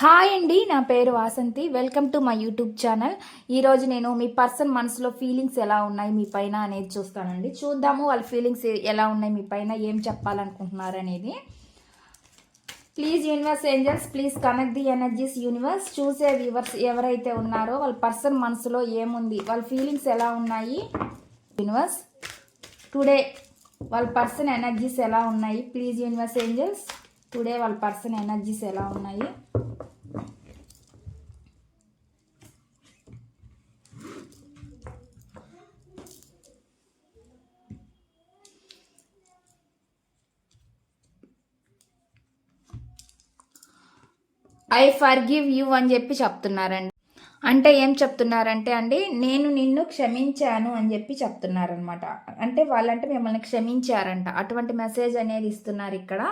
Hi అండి నా పేరు Vasanthi. Welcome to my YouTube channel ఈరోజు నేను మీ పర్సన్ మనసులో ఫీలింగ్స్ ఎలా ఉన్నాయి మీ పైన అనేది చూస్తానండి. చూద్దాము వాళ్ళ ఫీలింగ్స్ ఎలా ఉన్నాయి మీ పైన ఏం చెప్పాలనుకుంటున్నారు అనేది please universe angels please connect the energies universe చూసే వ్యూవర్స్ ఎవరైతే ఉన్నారో వాళ్ళ పర్సన్ మనసులో ఏముంది వాళ్ళ ఫీలింగ్స్ ఎలా ఉన్నాయి యూనివర్స్ టుడే వాళ్ళ పర్సన్ ఎనర్జీస్ ఎలా ఉన్నాయి ప్లీజ్ యూనివర్స్ ఏంజల్స్ టుడే వాళ్ళ పర్సన్ ఎనర్జీస్ ఎలా ఉన్నాయి ఐ ఫర్ గివ్ యూ అని చెప్పి చెప్తున్నారండి. అంటే ఏం చెప్తున్నారంటే అండి నేను నిన్ను క్షమించాను అని చెప్పి చెప్తున్నారనమాట అంటే వాళ్ళంటే మిమ్మల్ని క్షమించారంట. అటువంటి మెసేజ్ అనేది ఇస్తున్నారు ఇక్కడ.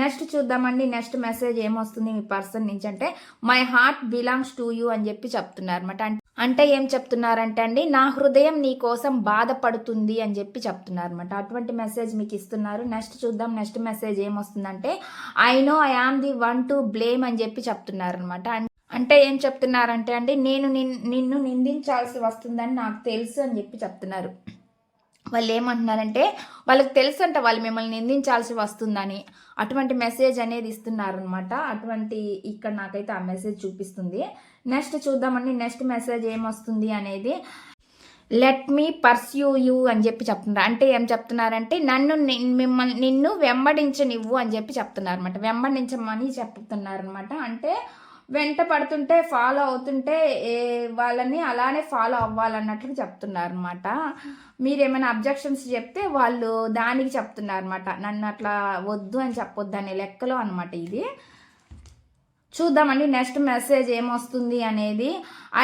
నెక్స్ట్ చూద్దామండి నెక్స్ట్ మెసేజ్ ఏమొస్తుంది మీ పర్సన్ నుంచి అంటే my heart belongs to you అని చెప్పి చెప్తున్నారు అనమాట అంటే ఏం చెప్తున్నారంటే అండి నా హృదయం నీ కోసం బాధపడుతుంది అని చెప్పి చెప్తున్నారు అనమాట అటువంటి మెసేజ్ మీకు ఇస్తున్నారు. నెక్స్ట్ చూద్దాం నెక్స్ట్ మెసేజ్ ఏమొస్తుందంటే I know I am the one to blame అని చెప్పి చెప్తున్నారు అనమాట అంటే ఏం చెప్తున్నారంటే అండి నేను నిన్ను నిందించాల్సి వస్తుందని నాకు తెలుసు అని చెప్పి చెప్తున్నారు. వాళ్ళు ఏమంటున్నారంటే వాళ్ళకి తెలుసు అంట వాళ్ళు మిమ్మల్ని నిందించాల్సి వస్తుందని. అటువంటి మెసేజ్ అనేది ఇస్తున్నారనమాట అటువంటి ఇక్కడ నాకైతే ఆ మెసేజ్ చూపిస్తుంది. నెక్స్ట్ చూద్దామండి నెక్స్ట్ మెసేజ్ ఏమొస్తుంది అనేది. లెట్ మీ పర్స్యూ యూ అని చెప్పి చెప్తున్నారు. అంటే ఏం చెప్తున్నారంటే నన్ను మిమ్మల్ని నిన్ను వెంబడించనివ్వు అని చెప్పి చెప్తున్నారు అనమాట వెంబడించమని చెప్తున్నారనమాట అంటే వెంట పడుతుంటే ఫాలో అవుతుంటే వాళ్ళని అలానే ఫాలో అవ్వాలన్నట్లు చెప్తున్నారు అనమాట మీరు ఏమైనా అబ్జెక్షన్స్ చెప్తే వాళ్ళు దానికి చెప్తున్నారు అనమాట నన్ను అట్లా వద్దు అని చెప్పొద్దు అనే లెక్కలో అనమాట ఇది. చూద్దామండి నెక్స్ట్ మెసేజ్ ఏమొస్తుంది అనేది.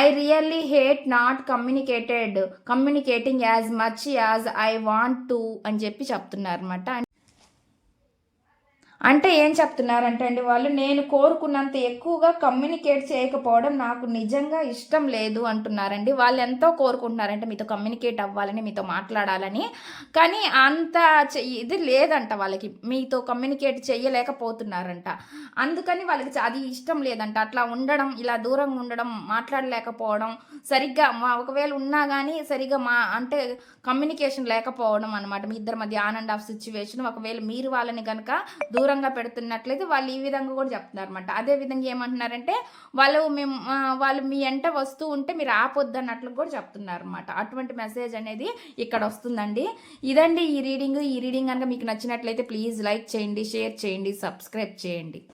I really hate not communicated communicating as much as I want to అని చెప్పి చెప్తున్నారు అనమాట అంటే ఏం చెప్తున్నారంటే అండి వాళ్ళు నేను కోరుకున్నంత ఎక్కువగా కమ్యూనికేట్ చేయకపోవడం నాకు నిజంగా ఇష్టం లేదు అంటున్నారండి. వాళ్ళు ఎంతో కోరుకుంటున్నారంటే మీతో కమ్యూనికేట్ అవ్వాలని మీతో మాట్లాడాలని. కానీ అంత ఇది లేదంట వాళ్ళకి. మీతో కమ్యూనికేట్ చేయలేకపోతున్నారంట. అందుకని వాళ్ళకి అది ఇష్టం లేదంట. అట్లా ఉండడం ఇలా దూరంగా ఉండడం మాట్లాడలేకపోవడం సరిగ్గా మా ఒకవేళ ఉన్నా కానీ సరిగ్గా మా అంటే కమ్యూనికేషన్ లేకపోవడం అనమాట మీ ఇద్దరి మధ్య ఆన్ అండ్ ఆఫ్ సిచ్యువేషన్ ఒకవేళ మీరు వాళ్ళని కనుక దూరం దూరంగా పెడుతున్నట్లయితే వాళ్ళు ఈ విధంగా కూడా చెప్తున్నారు అనమాట అదే విధంగా ఏమంటున్నారంటే వాళ్ళు మేము వాళ్ళు మీ ఎంట వస్తూ ఉంటే మీరు ఆపొద్దు అన్నట్లు కూడా చెప్తున్నారు అనమాట అటువంటి మెసేజ్ అనేది ఇక్కడ వస్తుందండి. ఇదండి ఈ రీడింగ్. ఈ రీడింగ్ కనుక మీకు నచ్చినట్లయితే ప్లీజ్ లైక్ చేయండి షేర్ చేయండి సబ్స్క్రైబ్ చేయండి.